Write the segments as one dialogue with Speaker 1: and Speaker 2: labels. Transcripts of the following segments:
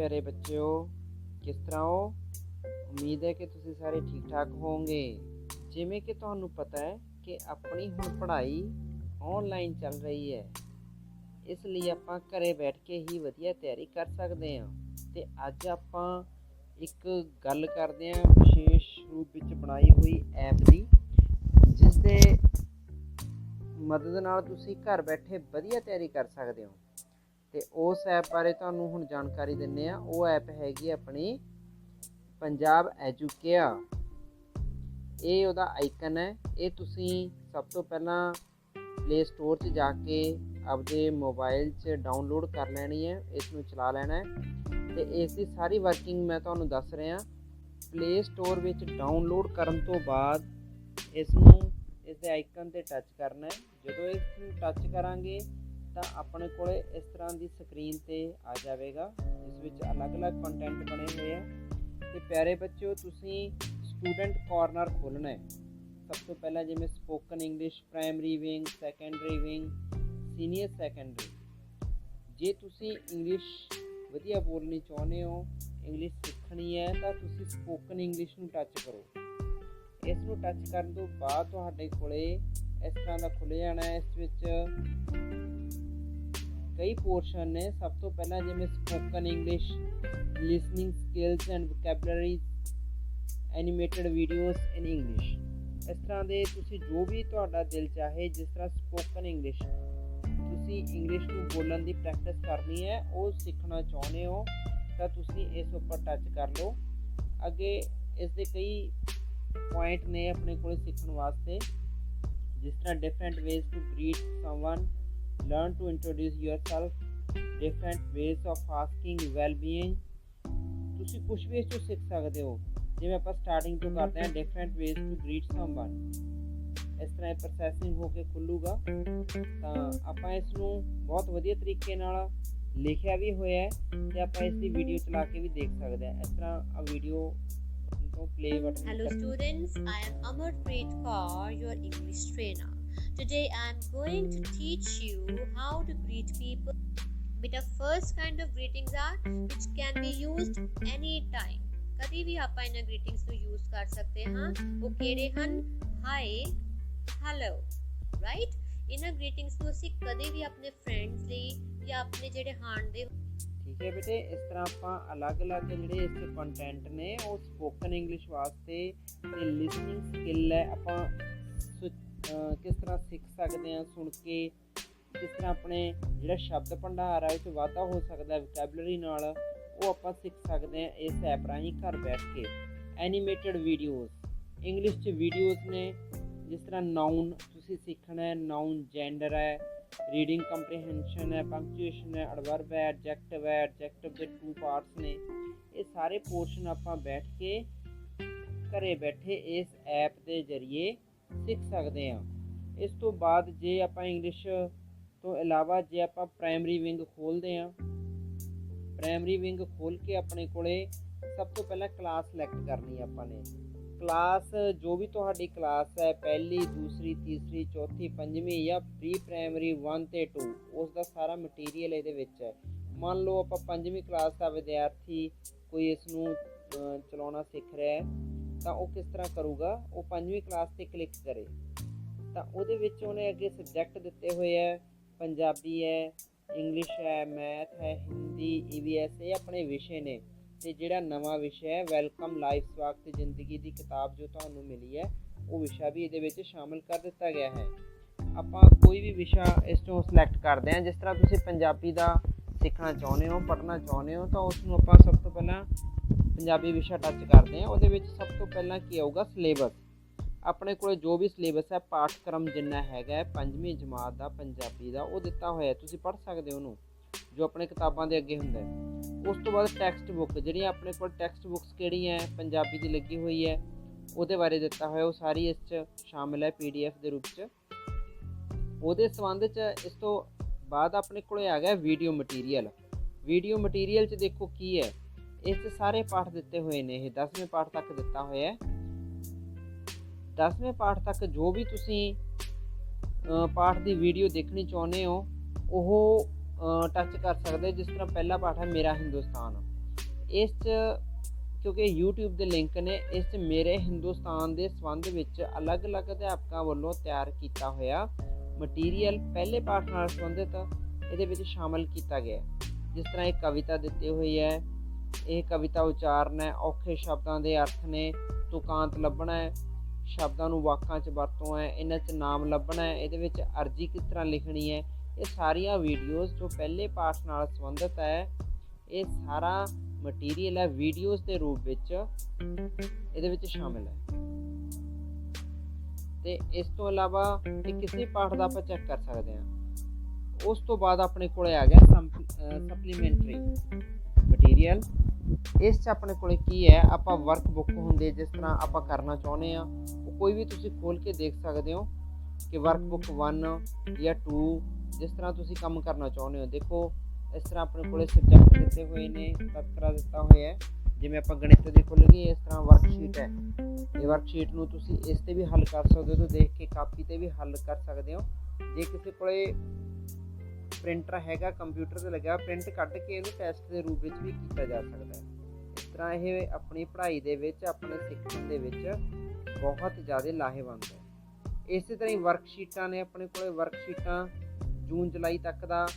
Speaker 1: ਪਿਆਰੇ ਬੱਚਿਓ, ਕਿਸ ਤਰ੍ਹਾਂ ਹੋ? ਉਮੀਦ ਹੈ ਕਿ ਤੁਸੀਂ ਸਾਰੇ ਠੀਕ ਠਾਕ ਹੋਵੋਗੇ। ਜਿਵੇਂ ਕਿ ਤੁਹਾਨੂੰ ਪਤਾ ਹੈ ਕਿ ਆਪਣੀ ਹੁਣ ਪੜ੍ਹਾਈ ਆਨਲਾਈਨ ਚੱਲ ਰਹੀ ਹੈ। ਇਸ ਲਈ ਆਪਾਂ ਘਰੇ ਬੈਠ ਕੇ ਹੀ ਵਧੀਆ ਤਿਆਰੀ ਕਰ ਸਕਦੇ ਹਾਂ। ਤੇ ਅੱਜ ਆਪਾਂ ਇੱਕ ਗੱਲ ਕਰਦੇ ਹਾਂ ਵਿਸ਼ੇਸ਼ ਰੂਪ ਵਿੱਚ ਬਣਾਈ ਹੋਈ ਐਪ ਦੀ ਜਿਸ ਦੇ ਮਦਦ ਨਾਲ ਤੁਸੀਂ ਘਰ ਬੈਠੇ ਵਧੀਆ ਤਿਆਰੀ ਕਰ ਸਕਦੇ ਹੋ। ਤੇ ਉਸ ਐਪ ਬਾਰੇ ਤੁਹਾਨੂੰ ਹੁਣ ਜਾਣਕਾਰੀ ਦਿੰਨੇ ਆ ਉਹ ਐਪ ਹੈਗੀ ਆਪਣੀ ਪੰਜਾਬ ਐਜੂਕੇਆ। ਇਹ ਉਹਦਾ ਆਈਕਨ ਹੈ। ਇਹ ਤੁਸੀਂ ਸਭ ਤੋਂ ਪਹਿਲਾਂ ਪਲੇ ਸਟੋਰ 'ਚ ਜਾ ਕੇ ਆਪਦੇ ਮੋਬਾਈਲ 'ਚ ਡਾਊਨਲੋਡ ਕਰ ਲੈਣੀ ਹੈ। ਇਸ ਨੂੰ ਚਲਾ ਲੈਣਾ ਹੈ। ਤੇ ਇਸ ਦੀ ਸਾਰੀ ਵਰਕਿੰਗ ਮੈਂ ਤੁਹਾਨੂੰ ਦੱਸ ਰਿਹਾ। ਪਲੇ ਸਟੋਰ ਵਿੱਚ ਡਾਊਨਲੋਡ ਕਰਨ ਤੋਂ ਬਾਅਦ ਇਸ ਨੂੰ ਇਸ ਦੇ ਆਈਕਨ ਤੇ ਟੱਚ ਕਰਨਾ ਹੈ। ਜਦੋਂ ਇਸ ਨੂੰ ਟੱਚ ਕਰਾਂਗੇ ਤਾਂ ਆਪਣੇ ਕੋਲੇ ਇਸ ਤਰ੍ਹਾਂ ਦੀ ਸਕਰੀਨ ਤੇ ਆ ਜਾਵੇਗਾ ਇਸ ਵਿੱਚ ਅਲੱਗ-ਅਲੱਗ ਕੰਟੈਂਟ ਬਣੇ ਹੋਏ ਆ। ਤੇ ਪਿਆਰੇ ਬੱਚਿਓ, ਤੁਸੀਂ ਸਟੂਡੈਂਟ ਕਾਰਨਰ ਖੋਲਣਾ ਹੈ। ਸਭ ਤੋਂ ਪਹਿਲਾਂ ਜਿਵੇਂ spoken English primary wing secondary wing senior secondary ਜੇ ਤੁਸੀਂ ਇੰਗਲਿਸ਼ ਵਧੀਆ ਬੋਲਣੀ ਚਾਹੁੰਦੇ ਹੋ ਇੰਗਲਿਸ਼ ਸਿੱਖਣੀ ਹੈ, ਤਾਂ ਤੁਸੀਂ ਸਪੋਕਨ ਇੰਗਲਿਸ਼ ਨੂੰ ਟੱਚ ਕਰੋ। ਇਸ ਨੂੰ ਟੱਚ ਕਰਨ ਤੋਂ ਬਾਅਦ ਤੁਹਾਡੇ ਕੋਲੇ ਇਸ ਤਰ੍ਹਾਂ ਦਾ ਖੁੱਲ ਜਾਣਾ ਹੈ, ਇਸ ਵਿੱਚ ਕਈ ਪੋਰਸ਼ਨ ਨੇ। ਸਭ ਤੋਂ ਪਹਿਲਾਂ ਜਿਵੇਂ spoken English listening skills and vocabularies animated videos in English ਇਸ ਤਰ੍ਹਾਂ ਦੇ ਤੁਸੀਂ ਜੋ ਵੀ ਤੁਹਾਡਾ ਦਿਲ ਚਾਹੇ, ਜਿਸ ਤਰ੍ਹਾਂ ਸਪੋਕਨ ਇੰਗਲਿਸ਼ ਤੁਸੀਂ ਇੰਗਲਿਸ਼ ਨੂੰ ਬੋਲਣ ਦੀ ਪ੍ਰੈਕਟਿਸ ਕਰਨੀ ਹੈ, ਉਹ ਸਿੱਖਣਾ ਚਾਹੁੰਦੇ ਹੋ, ਤਾਂ ਤੁਸੀਂ ਇਸ ਉੱਪਰ ਟੱਚ ਕਰ ਲਓ। ਅੱਗੇ ਇਸ ਦੇ ਕਈ ਪੁਆਇੰਟ ਨੇ ਆਪਣੇ ਕੋਲ ਸਿੱਖਣ ਵਾਸਤੇ। ਜਿਸ ਤਰ੍ਹਾਂ different ways to greet someone learn to introduce yourself different ways of asking well being ਤੁਸੀਂ ਕੁਝ ਵੀ ਇਸ ਤੋਂ ਸਿੱਖ ਸਕਦੇ ਹੋ। ਜਿਵੇਂ ਆਪਾਂ ਸਟਾਰਟਿੰਗ ਤੋਂ ਕਰਦੇ ਹਾਂ different ways to greet someone ਇਸ ਤਰ੍ਹਾਂ ਇਹ ਪ੍ਰੋਸੈਸਿੰਗ ਹੋ ਕੇ ਖੁੱਲੂਗਾ। ਤਾਂ ਆਪਾਂ ਇਸ ਨੂੰ ਬਹੁਤ ਵਧੀਆ ਤਰੀਕੇ ਨਾਲ ਲਿਖਿਆ ਵੀ ਹੋਇਆ ਹੈ ਤੇ ਆਪਾਂ ਇਸ ਦੀ ਵੀਡੀਓ ਚਲਾ ਕੇ ਵੀ ਦੇਖ ਸਕਦੇ ਹਾਂ। ਇਸ ਤਰ੍ਹਾਂ ਆ ਵੀਡੀਓ ਤੋਂ play button
Speaker 2: Hello students, I am Amarpreet Kaur, your English trainer. Today I am going to teach you how to greet people. But the first kind of greetings are which can be used any time. ਕਦੀ ਵੀ ਆਪਾਂ ਇਹਨਾਂ greetings ਨੂੰ use ਕਰ ਸਕਦੇ ਹਾਂ ਉਹ ਕਿਹੜੇ ਹਨ ਹਾਈ ਹੈਲੋ ਰਾਈਟ ਇਹਨਾਂ ਗ੍ਰੀਟਿੰਗਸ ਨੂੰ ਅਸੀਂ ਕਦੇ ਵੀ ਆਪਣੇ ਫਰੈਂਡਸ ਲਈ ਜਾਂ ਆਪਣੇ ਜਿਹੜੇ ਹਾਣ ਦੇ
Speaker 1: ਠੀਕ ਹੈ ਬੇਟੇ ਇਸ ਤਰ੍ਹਾਂ ਆਪਾਂ ਅਲੱਗ-ਅਲੱਗ ਜਿਹੜੇ ਇਸ ਦੇ ਕੰਟੈਂਟ ਨੇ ਉਹ ਸਪੋਕਨ ਇੰਗਲਿਸ਼ ਵਾਸਤੇ ਤੇ ਲਿਸਨਿੰਗ ਸਕਿੱਲ ਹੈ ਆਪਾਂ ਕਿਸ ਤਰ੍ਹਾਂ ਸਿੱਖ ਸਕਦੇ ਹਾਂ ਸੁਣ ਕੇ, ਕਿਸ ਤਰ੍ਹਾਂ ਆਪਣੇ ਜਿਹੜਾ ਸ਼ਬਦ ਭੰਡਾਰ ਹੈ ਉਹ 'ਚ ਵਾਧਾ ਹੋ ਸਕਦਾ ਹੈ ਵੋਕੈਬਲਰੀ ਨਾਲ, ਉਹ ਆਪਾਂ ਸਿੱਖ ਸਕਦੇ ਹਾਂ ਇਸ ਐਪ ਰਾਹੀਂ ਘਰ ਬੈਠ ਕੇ। ਐਨੀਮੇਟਡ ਵੀਡੀਓਜ਼ ਇੰਗਲਿਸ਼ 'ਚ ਵੀਡੀਓਜ਼ ਨੇ, ਜਿਸ ਤਰ੍ਹਾਂ ਨਾਉਨ ਤੁਸੀਂ ਸਿੱਖਣਾ ਹੈ ਨਾਉਨ ਜੈਂਡਰ ਹੈ ਰੀਡਿੰਗ ਕੰਪਰੀਹੈਂਸ਼ਨ ਹੈ ਪੰਕਚੁਏਸ਼ਨ ਹੈ ਐਡਵਰਬ ਹੈ ਐਡਜੈਕਟਿਵ ਹੈ ਐਡਜੈਕਟਿਵ ਦੇ ਟੂ ਪਾਰਟਸ ਨੇ, ਇਹ ਸਾਰੇ ਪੋਰਸ਼ਨ ਆਪਾਂ ਬੈਠ ਕੇ ਘਰੇ ਬੈਠੇ ਇਸ ਐਪ ਦੇ ਜ਼ਰੀਏ ਸਿੱਖ ਸਕਦੇ ਹਾਂ। ਇਸ ਤੋਂ ਬਾਅਦ ਜੇ ਆਪਾਂ ਇੰਗਲਿਸ਼ ਤੋਂ ਇਲਾਵਾ ਜੇ ਆਪਾਂ ਪ੍ਰਾਇਮਰੀ ਵਿੰਗ ਖੋਲਦੇ ਹਾਂ ਪ੍ਰਾਇਮਰੀ ਵਿੰਗ ਖੋਲ ਕੇ ਆਪਣੇ ਕੋਲੇ ਸਭ ਤੋਂ ਪਹਿਲਾਂ ਕਲਾਸ ਸਿਲੈਕਟ ਕਰਨੀ ਆਪਾਂ ਨੇ। ਕਲਾਸ ਜੋ ਵੀ ਤੁਹਾਡੀ ਕਲਾਸ ਹੈ, ਪਹਿਲੀ, ਦੂਸਰੀ, ਤੀਸਰੀ, ਚੌਥੀ, ਪੰਜਵੀਂ ਜਾਂ ਪ੍ਰੀ ਪ੍ਰਾਇਮਰੀ 1 ਤੇ 2 ਉਸ ਦਾ ਸਾਰਾ ਮਟੀਰੀਅਲ ਇਹਦੇ ਵਿੱਚ ਹੈ। ਮੰਨ ਲਓ ਆਪਾਂ ਪੰਜਵੀਂ ਕਲਾਸ ਦਾ ਵਿਦਿਆਰਥੀ ਕੋਈ ਇਸ ਨੂੰ ਚਲਾਉਣਾ ਸਿੱਖ ਰਿਹਾ ਹੈ ਤਾਂ ਉਹ ਕਿਸ ਤਰ੍ਹਾਂ ਕਰੂਗਾ? ਉਹ ਪੰਜਵੀਂ ਕਲਾਸ ਤੇ ਕਲਿੱਕ ਕਰੇ। ਤਾਂ ਉਹਦੇ ਵਿੱਚ ਉਹਨੇ ਅੱਗੇ ਸਬਜੈਕਟ ਦਿੱਤੇ ਹੋਏ ਹੈ ਪੰਜਾਬੀ ਹੈ ਇੰਗਲਿਸ਼ ਹੈ ਮੈਥ ਹੈ ਹਿੰਦੀ ਈਵੀਐਸ ਇਹ ਆਪਣੇ ਵਿਸ਼ੇ ਨੇ। ਤੇ ਜਿਹੜਾ ਨਵਾਂ ਵਿਸ਼ਾ ਹੈ ਵੈਲਕਮ ਲਾਈਫ ਸਵਾਗਤ, ਜ਼ਿੰਦਗੀ ਦੀ ਕਿਤਾਬ ਜੋ ਤੁਹਾਨੂੰ ਮਿਲੀ ਹੈ, ਉਹ ਵਿਸ਼ਾ ਵੀ ਇਹਦੇ ਵਿੱਚ ਸ਼ਾਮਿਲ ਕਰ ਦਿੱਤਾ ਗਿਆ ਹੈ। ਆਪਾਂ ਕੋਈ ਵੀ ਵਿਸ਼ਾ ਇਸ ਤੋਂ ਸਿਲੈਕਟ ਕਰਦੇ ਹਾਂ। ਜਿਸ ਤਰ੍ਹਾਂ ਤੁਸੀਂ ਪੰਜਾਬੀ ਦਾ ਸਿੱਖਣਾ ਚਾਹੁੰਦੇ ਹੋ, ਪੜ੍ਹਨਾ ਚਾਹੁੰਦੇ ਹੋ, ਤਾਂ ਉਸ ਨੂੰ ਆਪਾਂ ਸਭ ਤੋਂ ਪਹਿਲਾਂ ਪੰਜਾਬੀ ਵਿਸ਼ਾ ਟੱਚ ਕਰਦੇ ਹਾਂ, ਉਹਦੇ ਵਿੱਚ ਸਭ ਤੋਂ ਪਹਿਲਾਂ ਕੀ ਆਊਗਾ? ਸਿਲੇਬਸ ਆਪਣੇ ਕੋਲ ਜੋ ਵੀ ਸਿਲੇਬਸ ਹੈ, ਪਾਠਕ੍ਰਮ ਜਿੰਨਾ ਹੈਗਾ ਪੰਜਵੀਂ ਜਮਾਤ ਦਾ, ਪੰਜਾਬੀ ਦਾ, ਉਹ ਦਿੱਤਾ ਹੋਇਆ ਤੁਸੀਂ ਪੜ੍ਹ ਸਕਦੇ ਹੋ ਉਹਨੂੰ, ਜੋ ਆਪਣੇ ਕਿਤਾਬਾਂ ਦੇ ਅੱਗੇ ਹੁੰਦਾ ਉਸ ਤੋਂ ਬਾਅਦ ਟੈਕਸਟ ਬੁੱਕ ਜਿਹੜੀਆਂ ਆਪਣੇ ਕੋਲ ਟੈਕਸਟ ਬੁੱਕਸ ਕਿਹੜੀਆਂ ਹੈ? ਪੰਜਾਬੀ ਦੀ ਲੱਗੀ ਹੋਈ ਹੈ, ਉਹਦੇ ਬਾਰੇ ਦਿੱਤਾ ਹੋਇਆ, ਉਹ ਸਾਰੀ ਇਸ 'ਚ ਸ਼ਾਮਿਲ ਹੈ ਪੀਡੀਐਫ ਦੇ ਰੂਪ 'ਚ। ਉਹਦੇ ਸੰਬੰਧ 'ਚ ਇਸ ਤੋਂ ਬਾਅਦ ਆਪਣੇ ਕੋਲੇ ਆ ਗਿਆ ਵੀਡੀਓ ਮਟੀਰੀਅਲ ਵੀਡੀਓ ਮਟੀਰੀਅਲ 'ਚ ਦੇਖੋ ਕੀ ਹੈ ਇਸ 'ਚ ਸਾਰੇ ਪਾਠ ਦਿੱਤੇ ਹੋਏ ਨੇ ਇਹ। 10ਵੇਂ ਪਾਠ ਤੱਕ ਦਿੱਤਾ ਹੋਇਆ ਹੈ। 10ਵੇਂ ਪਾਠ ਤੱਕ ਜੋ ਵੀ ਤੁਸੀਂ ਪਾਠ ਦੀ ਵੀਡੀਓ ਦੇਖਣੀ ਚਾਹੁੰਦੇ ਹੋ, ਉਹ ਟੱਚ ਕਰ ਸਕਦੇ ਜਿਸ ਤਰ੍ਹਾਂ ਪਹਿਲਾ ਪਾਠ ਹੈ ਮੇਰਾ ਹਿੰਦੁਸਤਾਨ। ਇਸ 'ਚ, ਕਿਉਂਕਿ YouTube ਦੇ ਲਿੰਕ ਨੇ, ਇਸ 'ਚ ਮੇਰੇ ਹਿੰਦੁਸਤਾਨ ਦੇ ਸੰਬੰਧ ਵਿੱਚ ਅਲੱਗ-ਅਲੱਗ ਅਧਿਆਪਕਾਂ ਵੱਲੋਂ ਤਿਆਰ ਕੀਤਾ ਹੋਇਆ ਮਟੀਰੀਅਲ ਪਹਿਲੇ ਪਾਠ ਨਾਲ ਸੰਬੰਧਿਤ, ਇਹਦੇ ਵਿੱਚ ਸ਼ਾਮਲ ਕੀਤਾ ਗਿਆ ਜਿਸ ਤਰ੍ਹਾਂ ਇੱਕ ਕਵਿਤਾ ਦਿੱਤੀ ਹੋਈ ਹੈ ਇਹ ਕਵਿਤਾ ਉਚਾਰਨ ਹੈ, ਔਖੇ ਸ਼ਬਦਾਂ ਦੇ ਅਰਥ ਨੇ ਤੁਕਾਂਤ ਲੱਭਣਾ ਹੈ, ਸ਼ਬਦਾਂ ਨੂੰ ਵਾਕਾਂ 'ਚ ਵਰਤੋਂ ਹੈ, ਇਹਨਾਂ 'ਚ ਨਾਮ ਲੱਭਣਾ ਹੈ, ਇਹਦੇ ਵਿੱਚ ਅਰਜੀ ਕਿਸ ਤਰ੍ਹਾਂ ਲਿਖਣੀ ਹੈ, ਇਹ ਸਾਰੀਆਂ ਵੀਡੀਓਜ਼ ਜੋ ਪਹਿਲੇ ਪਾਠ ਨਾਲ ਸੰਬੰਧਿਤ ਹੈ, ਇਹ ਸਾਰਾ ਮਟੀਰੀਅਲ ਹੈ ਵੀਡੀਓਜ਼ ਦੇ ਰੂਪ ਵਿੱਚ, ਇਹਦੇ ਵਿੱਚ ਸ਼ਾਮਿਲ ਹੈ। ਤੇ ਇਸ ਤੋਂ ਇਲਾਵਾ ਇਹ ਕਿਸੇ ਪਾਠ ਦਾ ਆਪਾਂ ਚੈੱਕ ਕਰ ਸਕਦੇ ਹਾਂ। ਉਸ ਤੋਂ ਬਾਅਦ ਆਪਣੇ ਕੋਲੇ ਆ ਗਿਆ ਸਪਲੀਮੈਂਟਰੀ ਮਟੀਰੀਅਲ ਇਸ 'ਚ ਆਪਣੇ ਕੋਲੇ ਕੀ ਹੈ? ਆਪਾਂ ਵਰਕ ਬੁੱਕ ਹੁੰਦੇ, ਜਿਸ ਤਰ੍ਹਾਂ ਆਪਾਂ ਕਰਨਾ ਚਾਹੁੰਦੇ ਆ ਉਹ ਕੋਈ ਵੀ ਤੁਸੀਂ ਖੋਲ ਕੇ ਦੇਖ ਸਕਦੇ ਹੋ ਕਿ ਵਰਕ ਬੁੱਕ 1 ਜਾਂ 2 ਜਿਸ ਤਰ੍ਹਾਂ ਤੁਸੀਂ ਕੰਮ ਕਰਨਾ ਚਾਹੁੰਦੇ ਹੋ। ਦੇਖੋ, ਇਸ ਤਰ੍ਹਾਂ ਆਪਣੇ ਕੋਲੇ ਸਬਜੈਕਟ ਦਿੱਤੇ ਹੋਏ ਨੇ ਤਤਕਰਾ ਦਿੱਤਾ ਹੋਇਆ ਹੈ। ਜਿਵੇਂ ਆਪਾਂ ਗਣਿਤ ਦੇ ਖੁੱਲ ਗਏ, ਇਸ ਤਰ੍ਹਾਂ ਵਰਕਸ਼ੀਟ ਹੈ। ਇਹ ਵਰਕਸ਼ੀਟ ਨੂੰ ਤੁਸੀਂ ਇਸ ਤੇ ਵੀ ਹੱਲ ਕਰ ਸਕਦੇ ਹੋ, ਤੋਂ ਦੇਖ ਕੇ ਕਾਪੀ ਤੇ ਵੀ ਹੱਲ ਕਰ ਸਕਦੇ ਹੋ। ਜੇ ਕਿਸੇ ਕੋਲੇ ਪ੍ਰਿੰਟਰ ਹੈਗਾ ਕੰਪਿਊਟਰ ਤੇ ਲੱਗਾ ਪ੍ਰਿੰਟ ਕੱਢ ਕੇ ਇਹਨੂੰ ਟੈਸਟ ਦੇ ਰੂਪ ਵਿੱਚ ਵੀ ਕੀਤਾ ਜਾ ਸਕਦਾ ਹੈ। ਇਸ ਤਰ੍ਹਾਂ ਇਹ ਆਪਣੀ ਪੜ੍ਹਾਈ ਦੇ ਵਿੱਚ, ਆਪਣੇ ਸਿੱਖਣ ਦੇ ਵਿੱਚ ਬਹੁਤ ਜ਼ਿਆਦਾ ਲਾਹੇਵੰਦ ਹੈ। ਇਸੇ ਤਰ੍ਹਾਂ ਹੀ ਵਰਕਸ਼ੀਟਾਂ ਨੇ ਆਪਣੇ ਕੋਲੇ ਵਰਕਸ਼ੀਟਾਂ ਜੂਨ, ਜੁਲਾਈ ਤੱਕ ਦਾ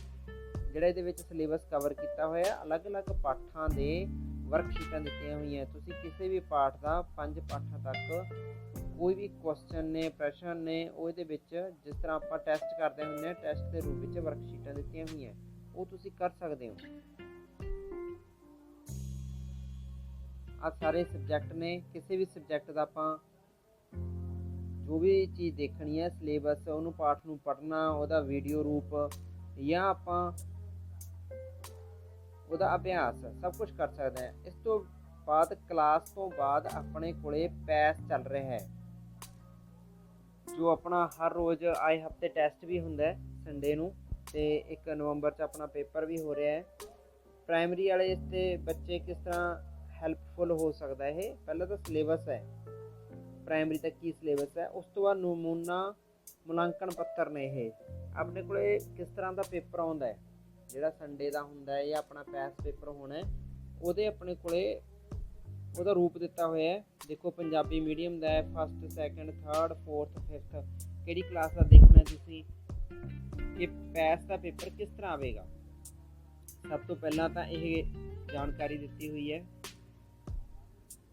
Speaker 1: ਜਿਹੜਾ ਇਹਦੇ ਵਿੱਚ ਸਿਲੇਬਸ ਕਵਰ ਕੀਤਾ ਹੋਇਆ, ਅਲੱਗ-ਅਲੱਗ ਪਾਠਾਂ ਦੇ ਵਰਕਸ਼ੀਟਾਂ ਦਿੱਤੀਆਂ ਹੋਈਆਂ। ਤੁਸੀਂ ਕਿਸੇ ਵੀ ਪਾਠ ਦਾ ਪੰਜ ਪਾਠਾਂ ਤੱਕ ਕੋਈ ਵੀ ਕੁਐਸਚਨ ਨੇ, ਪ੍ਰਸ਼ਨ ਨੇ ਉਹਦੇ ਵਿੱਚ ਜਿਸ ਤਰ੍ਹਾਂ ਆਪਾਂ ਟੈਸਟ ਕਰਦੇ ਹੁੰਦੇ ਆ ਟੈਸਟ ਦੇ ਰੂਪ ਵਿੱਚ ਵਰਕਸ਼ੀਟਾਂ ਦਿੱਤੀਆਂ ਹੋਈਆਂ ਉਹ ਤੁਸੀਂ ਕਰ ਸਕਦੇ ਹੋ। ਆ ਸਾਰੇ ਸਬਜੈਕਟ ਨੇ, ਕਿਸੇ ਵੀ ਸਬਜੈਕਟ ਦਾ ਆਪਾਂ ਜੋ ਵੀ ਚੀਜ਼ ਦੇਖਣੀ ਹੈ ਸਿਲੇਬਸ ਉਹਨੂੰ ਪਾਠ ਨੂੰ ਪੜ੍ਹਨਾ, ਉਹਦਾ ਵੀਡੀਓ ਰੂਪ ਜਾਂ ਆਪਾਂ ਉਹਦਾ ਅਭਿਆਸ, ਸਭ ਕੁਝ ਕਰ ਸਕਦੇ ਹਾਂ। ਇਸ ਤੋਂ ਬਾਅਦ ਕਲਾਸ ਤੋਂ ਬਾਅਦ ਆਪਣੇ ਕੋਲੇ ਪੈਸ ਚੱਲ ਰਿਹਾ ਹੈ। ਜੋ ਆਪਣਾ ਹਰ ਰੋਜ਼ ਆਏ ਹਫ਼ਤੇ ਟੈਸਟ ਵੀ ਹੁੰਦਾ ਹੈ ਸੰਡੇ ਨੂੰ ਤੇ 1 ਨਵੰਬਰ 'ਚ ਆਪਣਾ ਪੇਪਰ ਵੀ ਹੋ ਰਿਹਾ ਹੈ। ਪ੍ਰਾਇਮਰੀ ਵਾਲੇ ਤੇ ਬੱਚੇ ਕਿਸ ਤਰ੍ਹਾਂ ਹੈਲਪਫੁਲ ਹੋ ਸਕਦਾ ਇਹ? ਪਹਿਲਾਂ ਤਾਂ ਸਿਲੇਬਸ ਹੈ। ਪ੍ਰਾਇਮਰੀ ਦਾ ਕੀ ਸਿਲੇਬਸ ਹੈ? ਉਸ ਤੋਂ ਬਾਅਦ ਨਮੂਨਾ ਮੁਲਾਂਕਣ ਪੱਤਰ ਨੇ ਇਹ। ਆਪਣੇ ਕੋਲੇ ਕਿਸ ਤਰ੍ਹਾਂ ਦਾ ਪੇਪਰ ਆਉਂਦਾ ਹੈ? ਜਿਹੜਾ ਸੰਡੇ ਦਾ ਹੁੰਦਾ ਹੈ ਜਾਂ ਆਪਣਾ ਪੈਸ ਪੇਪਰ ਹੋਣਾ ਹੈ, ਉਹਦੇ ਆਪਣੇ ਕੋਲੇ ਉਹਦਾ ਰੂਪ ਦਿੱਤਾ ਹੋਇਆ ਹੈ। ਦੇਖੋ, ਪੰਜਾਬੀ ਮੀਡੀਅਮ ਦਾ ਹੈ first second third fourth fifth ਕਿਹੜੀ ਕਲਾਸ ਦਾ ਦੇਖਣਾ ਤੁਸੀਂ? ਕਿ ਪੈਸ ਦਾ ਪੇਪਰ ਕਿਸ ਤਰ੍ਹਾਂ ਆਵੇਗਾ? ਸਭ ਤੋਂ ਪਹਿਲਾਂ ਤਾਂ ਇਹ ਜਾਣਕਾਰੀ ਦਿੱਤੀ ਹੋਈ ਹੈ।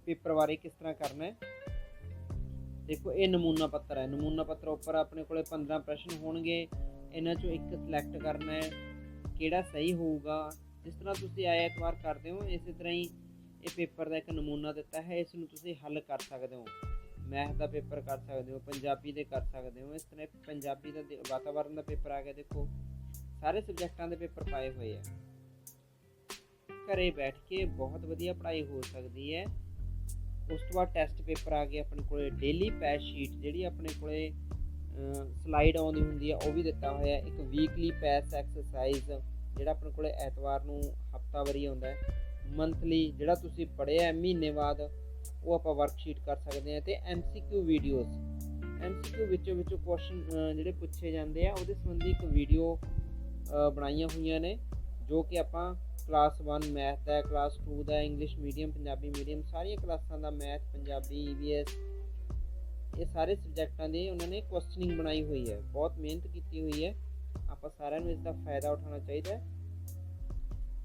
Speaker 1: ਪੇਪਰ ਬਾਰੇ ਕਿਸ ਤਰ੍ਹਾਂ ਕਰਨਾ ਹੈ? ਦੇਖੋ, ਇਹ ਨਮੂਨਾ ਪੱਤਰ ਹੈ। ਨਮੂਨਾ ਪੱਤਰ ਉੱਪਰ ਆਪਣੇ ਕੋਲੇ 15 ਪ੍ਰਸ਼ਨ ਹੋਣਗੇ। ਇਹਨਾਂ ਚੋਂ ਇੱਕ ਸਿਲੈਕਟ ਕਰਨਾ ਹੈ। ਕਿਹੜਾ ਸਹੀ ਹੋਊਗਾ? ਜਿਸ ਤਰ੍ਹਾਂ ਤੁਸੀਂ ਆਇਆ ਐਤਵਾਰ ਕਰਦੇ ਹੋ, ਇਸੇ ਤਰ੍ਹਾਂ ਹੀ ਇਹ ਪੇਪਰ ਦਾ ਇੱਕ ਨਮੂਨਾ ਦਿੱਤਾ ਹੈ ਇਸ ਨੂੰ ਤੁਸੀਂ ਹੱਲ ਕਰ ਸਕਦੇ ਹੋ। ਮੈਥ ਦਾ ਪੇਪਰ ਕਰ ਸਕਦੇ ਹੋ, ਪੰਜਾਬੀ ਦੇ ਕਰ ਸਕਦੇ ਹੋ, ਇਸ ਤਰ੍ਹਾਂ ਪੰਜਾਬੀ ਦਾ ਦੇ- ਵਾਤਾਵਰਣ ਦਾ ਪੇਪਰ ਆ ਗਿਆ, ਦੇਖੋ। ਸਾਰੇ ਸਬਜੈਕਟਾਂ ਦੇ ਪੇਪਰ ਪਾਏ ਹੋਏ ਆ। ਘਰੇ ਬੈਠ ਕੇ ਬਹੁਤ ਵਧੀਆ ਪੜ੍ਹਾਈ ਹੋ ਸਕਦੀ ਹੈ। ਉਸ ਤੋਂ ਬਾਅਦ ਟੈਸਟ ਪੇਪਰ ਆ ਗਏ ਆਪਣੇ ਕੋਲੇ ਡੇਲੀ ਪੈਸ ਸ਼ੀਟ ਜਿਹੜੀ ਆਪਣੇ ਕੋਲੇ ਸਲਾਈਡ ਆਉਂਦੀ ਹੁੰਦੀ ਹੈ ਉਹ ਵੀ ਦਿੱਤਾ ਹੋਇਆ ਇੱਕ ਵੀਕਲੀ ਪੈਸ ਐਕਸਰਸਾਈਜ਼ ਜਿਹੜਾ ਆਪਣੇ ਕੋਲੇ ਐਤਵਾਰ ਨੂੰ ਹਫਤਾਵਾਰੀ ਆਉਂਦਾ ਹੈ। ਮੰਥਲੀ ਜਿਹੜਾ ਤੁਸੀਂ ਪੜ੍ਹਿਆ ਮਹੀਨੇ ਬਾਅਦ, ਉਹ ਆਪਾਂ ਵਰਕਸ਼ੀਟ ਕਰ ਸਕਦੇ ਹਾਂ ਤੇ ਐਮਸੀਕਿਊ ਵੀਡੀਓਜ਼ ਐਮਸੀਕਿਊ ਵਿੱਚੋਂ ਵਿੱਚੋਂ ਕੁਐਸਚਨ ਜਿਹੜੇ ਪੁੱਛੇ ਜਾਂਦੇ ਆ, ਉਹਦੇ ਸੰਬੰਧੀ ਇੱਕ ਵੀਡੀਓ ਬਣਾਈਆਂ ਹੋਈਆਂ ਨੇ, ਜੋ ਕਿ ਆਪਾਂ ਕਲਾਸ 1 ਮੈਥ ਦਾ ਕਲਾਸ 2 ਦਾ ਇੰਗਲਿਸ਼ ਮੀਡੀਅਮ ਪੰਜਾਬੀ ਮੀਡੀਅਮ ਸਾਰੀਆਂ ਕਲਾਸਾਂ ਦਾ ਮੈਥ ਪੰਜਾਬੀ ਈਵੀਐਸ ਇਹ ਸਾਰੇ ਸਬਜੈਕਟਾਂ ਦੇ ਉਹਨਾਂ ਨੇ ਕੁਐਸਚਨਿੰਗ ਬਣਾਈ ਹੋਈ ਹੈ। ਬਹੁਤ ਮਿਹਨਤ ਕੀਤੀ ਹੋਈ ਹੈ। ਆਪਾਂ ਸਾਰਿਆਂ ਨੂੰ ਇਸ ਦਾ ਫਾਇਦਾ ਉਠਾਉਣਾ ਚਾਹੀਦਾ ਹੈ।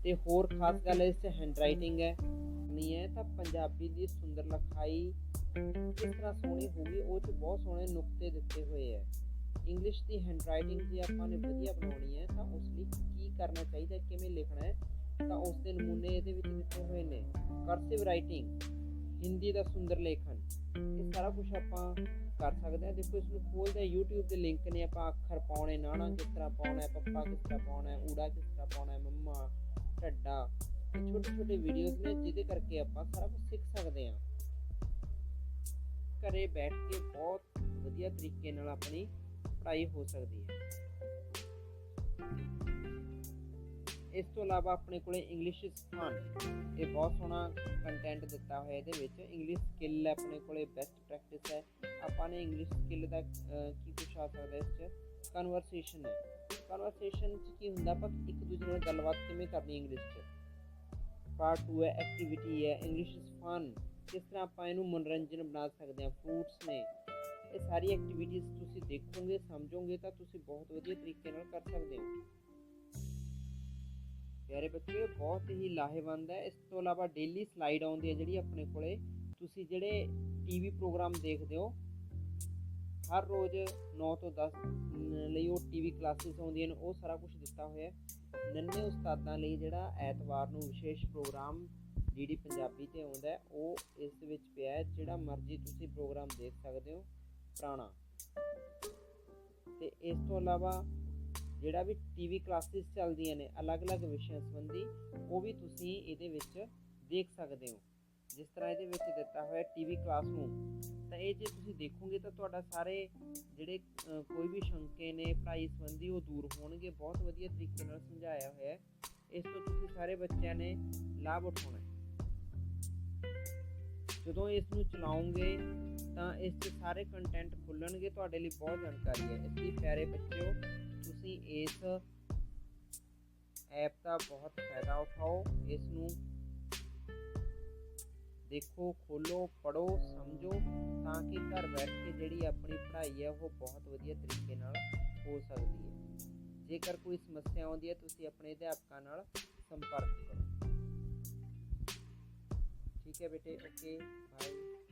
Speaker 1: ਤੇ ਹੋਰ ਖਾਸ ਗੱਲ ਇਸ 'ਚ ਹੈਂਡਰਾਈਟਿੰਗ ਹੈ। ਨਹੀਂ ਹੈ ਤਾਂ ਪੰਜਾਬੀ ਦੀ ਸੁੰਦਰ ਲਿਖਾਈ ਕਿਸ ਤਰ੍ਹਾਂ ਸੋਹਣੀ ਹੋਊਗੀ ਉਹ 'ਚ ਬਹੁਤ ਸੋਹਣੇ ਨੁਕਤੇ ਦਿੱਤੇ ਹੋਏ ਹੈ। ਇੰਗਲਿਸ਼ ਦੀ ਹੈਂਡਰਾਈਟਿੰਗ ਜੇ ਆਪਾਂ ਨੇ ਵਧੀਆ ਬਣਾਉਣੀ ਹੈ ਤਾਂ ਉਸ ਲਈ ਕੀ ਕਰਨਾ ਚਾਹੀਦਾ ਕਿਵੇਂ ਲਿਖਣਾ ਹੈ ਤਾਂ ਉਸ ਦੇ ਨਮੂਨੇ ਇਹਦੇ ਵਿੱਚ ਦਿੱਤੇ ਹੋਏ ਨੇ। ਕਰਸਿਵ ਰਾਈਟਿੰਗ ਹਿੰਦੀ ਦਾ ਸੁੰਦਰ ਲੇਖਨ ਇਹ ਸਾਰਾ ਕੁਝ ਆਪਾਂ ਕਰ ਸਕਦੇ ਹਾਂ। ਦੇਖੋ ਇਸ ਨੂੰ ਖੋਲਦੇ YouTube ਦੇ ਲਿੰਕ ਨੇ ਆਪਾਂ ਅੱਖਰ ਪਾਉਣੇ ਨਾਣਾ ਕਿਸ ਤਰ੍ਹਾਂ ਪਾਉਣਾ ਹੈ ਪੱਪਾ ਕਿਸ ਤਰ੍ਹਾਂ ਪਾਉਣਾ ਹੈ ਊੜਾ ਕਿਸ ਤਰ੍ਹਾਂ ਪਾਉਣਾ ਹੈ ਮੰਮਾ ਢੱਡਾ ਇਹ ਛੋਟੇ ਛੋਟੇ ਵੀਡੀਓਜ਼ ਨੇ ਜਿਹਦੇ ਕਰਕੇ ਆਪਾਂ ਸਾਰਾ ਕੁਝ ਸਿੱਖ ਸਕਦੇ ਹਾਂ। ਘਰੇ ਬੈਠ ਕੇ ਬਹੁਤ ਵਧੀਆ ਤਰੀਕੇ ਨਾਲ ਆਪਣੀ ਪੜ੍ਹਾਈ ਹੋ ਸਕਦੀ ਹੈ। ਇਸ ਤੋਂ ਇਲਾਵਾ ਆਪਣੇ ਕੋਲੇ ਇੰਗਲਿਸ਼ ਸਥਾਨ ਇਹ ਬਹੁਤ ਸੋਹਣਾ ਕੰਟੈਂਟ ਦਿੱਤਾ ਹੋਇਆ ਇਹਦੇ ਵਿੱਚ। ਇੰਗਲਿਸ਼ ਸਕਿੱਲ ਆਪਣੇ ਕੋਲੇ ਬੈਸਟ ਪ੍ਰੈਕਟਿਸ ਹੈ। ਆਪਾਂ ਨੇ ਇੰਗਲਿਸ਼ ਸਕਿੱਲ ਦਾ ਕੀ ਕੁਛ ਆ ਸਕਦਾ ਇਸ 'ਚ? ਕਨਵਰਸੇਸ਼ਨ ਹੈ। ਕਨਵਰਸੇਸ਼ਨ 'ਚ ਕੀ ਹੁੰਦਾ? ਆਪਾਂ ਇੱਕ ਦੂਜੇ ਨਾਲ ਗੱਲਬਾਤ ਕਿਵੇਂ ਕਰਨੀ ਇੰਗਲਿਸ਼ 'ਚ? ਪਾਰਟ 2 ਹੈ ਐਕਟੀਵਿਟੀ ਹੈ ਇੰਗਲਿਸ਼ ਇਜ਼ ਫਨ ਕਿਸ ਤਰ੍ਹਾਂ ਆਪਾਂ ਇਹਨੂੰ ਮਨੋਰੰਜਨ ਬਣਾ ਸਕਦੇ ਹਾਂ? ਫਰੂਟਸ ਨੇ। ਇਹ ਸਾਰੀ ਐਕਟੀਵਿਟੀਜ਼ ਤੁਸੀਂ ਦੇਖੋਗੇ, ਸਮਝੋਗੇ, ਤਾਂ ਤੁਸੀਂ ਬਹੁਤ ਵਧੀਆ ਤਰੀਕੇ ਨਾਲ ਕਰ ਸਕਦੇ ਹੋ। ਪਿਆਰੇ ਬੱਚੇ ਬਹੁਤ ਹੀ ਲਾਹੇਵੰਦ ਹੈ। ਇਸ ਤੋਂ ਇਲਾਵਾ ਡੇਲੀ ਸਲਾਈਡ ਆਉਂਦੀ ਹੈ ਜਿਹੜੀ ਆਪਣੇ ਕੋਲੇ। ਤੁਸੀਂ ਜਿਹੜੇ ਟੀਵੀ ਪ੍ਰੋਗਰਾਮ ਦੇਖਦੇ ਹੋ ਹਰ ਰੋਜ਼ 9 ਤੋਂ 10 ਲਈ ਉਹ ਟੀਵੀ ਕਲਾਸਿਸ ਆਉਂਦੀਆਂ ਨੇ, ਉਹ ਸਾਰਾ ਕੁਝ ਦਿੱਤਾ ਹੋਇਆ ਹੈ। ਨੰਨੇ ਉਸਤਾਦਾਂ ਲਈ ਜਿਹੜਾ ਐਤਵਾਰ ਨੂੰ ਵਿਸ਼ੇਸ਼ ਪ੍ਰੋਗਰਾਮ ਡੀਡੀ ਪੰਜਾਬੀ ਤੇ ਆਉਂਦਾ ਉਹ ਇਸ ਦੇ ਵਿੱਚ ਪਿਆ ਹੈ, ਜਿਹੜਾ ਮਰਜ਼ੀ ਤੁਸੀਂ ਪ੍ਰੋਗਰਾਮ ਦੇਖ ਸਕਦੇ ਹੋ, ਪੁਰਾਣਾ। ਤੇ ਇਸ ਤੋਂ ਇਲਾਵਾ ਜਿਹੜਾ ਵੀ ਟੀਵੀ ਕਲਾਸਿਸ ਚੱਲਦੀਆਂ ਨੇ, ਅਲੱਗ-ਅਲੱਗ ਵਿਸ਼ਿਆਂ ਸੰਬੰਧੀ, ਉਹ ਵੀ ਤੁਸੀਂ ਇਹਦੇ ਵਿੱਚ ਦੇਖ ਸਕਦੇ ਹੋ। ਜਿਸ ਤਰ੍ਹਾਂ ਇਹਦੇ ਵਿੱਚ ਦਿੱਤਾ ਹੋਇਆ ਟੀਵੀ ਕਲਾਸਰੂਮ। ਤਾਂ ਇਹ ਜੇ ਤੁਸੀਂ ਦੇਖੋਗੇ ਤਾਂ ਤੁਹਾਡਾ ਸਾਰੇ ਜਿਹੜੇ ਕੋਈ ਵੀ ਸ਼ੰਕੇ ਨੇ, ਪੜ੍ਹਾਈ ਸੰਬੰਧੀ ਉਹ ਦੂਰ ਹੋਣਗੇ। ਬਹੁਤ ਵਧੀਆ ਤਰੀਕੇ ਨਾਲ ਸਮਝਾਇਆ ਹੋਇਆ ਹੈ। ਇਸ ਤੋਂ ਤੁਸੀਂ ਸਾਰੇ ਬੱਚਿਆਂ ਨੇ ਲਾਭ ਉਠਾਉਣਾ ਹੈ। ਜਦੋਂ ਇਸ ਨੂੰ ਚਲਾਓਗੇ ਤਾਂ ਇਸ 'ਚ ਸਾਰੇ ਕੰਟੈਂਟ ਖੁੱਲਣਗੇ। ਤੁਹਾਡੇ ਲਈ ਬਹੁਤ ਜਾਣਕਾਰੀ ਹੈ। ਇਸ ਲਈ ਪਿਆਰੇ ਬੱਚਿਓ, ਤੁਸੀਂ ਇਸ ਐਪ ਦਾ ਬਹੁਤ ਫਾਇਦਾ ਉਠਾਓ। ਇਸ ਨੂੰ ਦੇਖੋ, ਖੋਲੋ ਪੜੋ ਸਮਝੋ ਤਾਂ ਕਿ ਘਰ ਬੈਠ ਕੇ ਜਿਹੜੀ ਆਪਣੀ ਪੜ੍ਹਾਈ ਹੈ ਉਹ ਬਹੁਤ ਵਧੀਆ ਤਰੀਕੇ ਨਾਲ ਹੋ ਸਕਦੀ ਹੈ। ਜੇਕਰ ਕੋਈ ਸਮੱਸਿਆ ਆਉਂਦੀ ਹੈ, ਤੁਸੀਂ ਆਪਣੇ ਅਧਿਆਪਕਾਂ ਨਾਲ ਸੰਪਰਕ ਕਰੋ। ਠੀਕ ਹੈ ਬੇਟੇ, ਓਕੇ, ਬਾਏ।